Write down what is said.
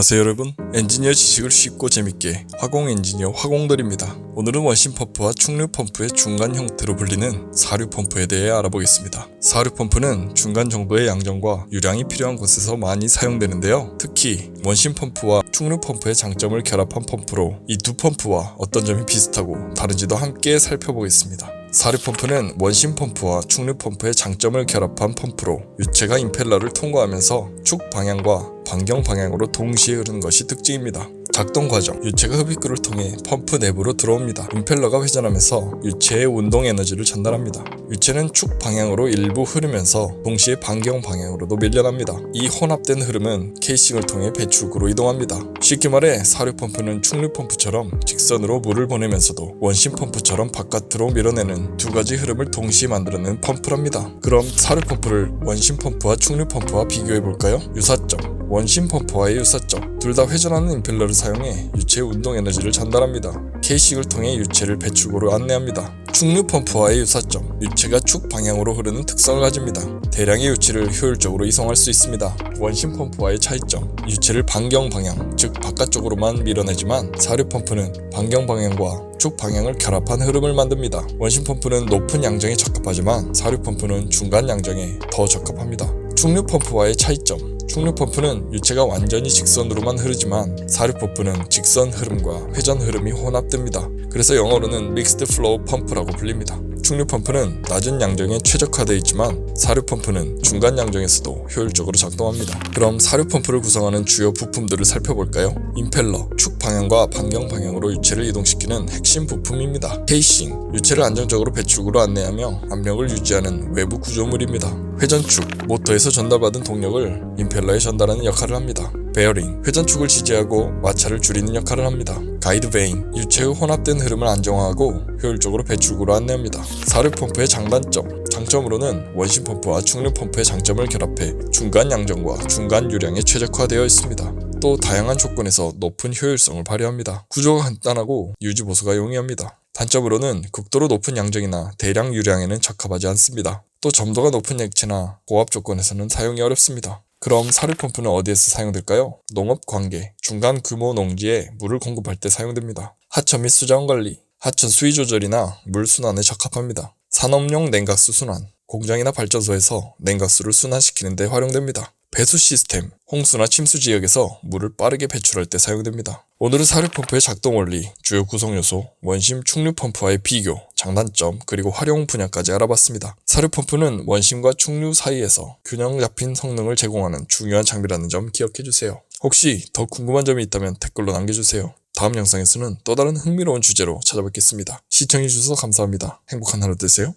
안녕하세요 여러분. 엔지니어 지식을 쉽고 재밌게 화공 엔지니어 화공들입니다. 오늘은 원심 펌프와 충류 펌프의 중간 형태로 불리는 사류 펌프에 대해 알아보겠습니다. 사류 펌프는 중간 정도의 양정과 유량이 필요한 곳에서 많이 사용되는데요. 특히 원심 펌프와 충류 펌프의 장점을 결합한 펌프로 이 두 펌프와 어떤 점이 비슷하고 다른지도 함께 살펴보겠습니다. 사류 펌프는 원심 펌프와 충류 펌프의 장점을 결합한 펌프로 유체가 임펠러를 통과하면서 축 방향과 반경 방향으로 동시에 흐르는 것이 특징입니다. 작동 과정 유체가 흡입구를 통해 펌프 내부로 들어옵니다. 임펠러가 회전하면서 유체의 운동 에너지를 전달합니다. 유체는 축 방향으로 일부 흐르면서 동시에 반경 방향으로도 밀려납니다. 이 혼합된 흐름은 케이싱을 통해 배출구로 이동합니다. 쉽게 말해 사류 펌프는 충류 펌프처럼 직선으로 물을 보내면서도 원심 펌프처럼 바깥으로 밀어내는 두 가지 흐름을 동시에 만들어내는 펌프랍니다. 그럼 사류 펌프를 원심 펌프와 충류 펌프와 비교해 볼까요? 유사점 원심 펌프와의 유사점 둘 다 회전하는 임펠러를 사용해 유체의 운동 에너지를 전달합니다. 케이싱을 통해 유체를 배출구로 안내합니다. 충류 펌프와의 유사점 유체가 축 방향으로 흐르는 특성을 가집니다. 대량의 유체를 효율적으로 이송할 수 있습니다. 원심 펌프와의 차이점 유체를 반경 방향 즉 바깥쪽으로만 밀어내지만 사류 펌프는 반경 방향과 축 방향을 결합한 흐름을 만듭니다. 원심 펌프는 높은 양정에 적합하지만 사류 펌프는 중간 양정에 더 적합합니다. 충류 펌프와의 차이점 충류 펌프는 유체가 완전히 직선으로만 흐르지만 사류 펌프는 직선 흐름과 회전 흐름이 혼합됩니다. 그래서 영어로는 믹스드 플로우 펌프라고 불립니다. 충류 펌프는 낮은 양정에 최적화되어 있지만 사류 펌프는 중간 양정에서도 효율적으로 작동합니다. 그럼 사류 펌프를 구성하는 주요 부품들을 살펴볼까요? 임펠러, 축 방향과 반경 방향으로 유체를 이동시키는 핵심 부품입니다. 케이싱, 유체를 안정적으로 배출구로 안내하며 압력을 유지하는 외부 구조물입니다. 회전축, 모터에서 전달받은 동력을 임펠러에 전달하는 역할을 합니다. 베어링, 회전축을 지지하고 마찰을 줄이는 역할을 합니다. 가이드 베인, 유체의 혼합된 흐름을 안정화하고 효율적으로 배출구로 안내합니다. 사류 펌프의 장단점, 장점으로는 원심 펌프와 충류 펌프의 장점을 결합해 중간 양정과 중간 유량에 최적화되어 있습니다. 또 다양한 조건에서 높은 효율성을 발휘합니다. 구조가 간단하고 유지 보수가 용이합니다. 단점으로는 극도로 높은 양정이나 대량 유량에는 적합하지 않습니다. 또 점도가 높은 액체나 고압 조건에서는 사용이 어렵습니다. 그럼 사료 펌프는 어디에서 사용될까요? 농업 관계, 중간 규모 농지에 물을 공급할 때 사용됩니다. 하천 및 수자원 관리, 하천 수위 조절이나 물 순환에 적합합니다. 산업용 냉각수 순환, 공장이나 발전소에서 냉각수를 순환시키는 데 활용됩니다. 배수 시스템, 홍수나 침수 지역에서 물을 빠르게 배출할 때 사용됩니다. 오늘은 사료 펌프의 작동 원리, 주요 구성 요소, 원심 충류 펌프와의 비교, 장단점, 그리고 활용 분야까지 알아봤습니다. 사료 펌프는 원심과 충류 사이에서 균형 잡힌 성능을 제공하는 중요한 장비라는 점 기억해 주세요. 혹시 더 궁금한 점이 있다면 댓글로 남겨주세요. 다음 영상에서는 또 다른 흥미로운 주제로 찾아뵙겠습니다. 시청해주셔서 감사합니다. 행복한 하루 되세요.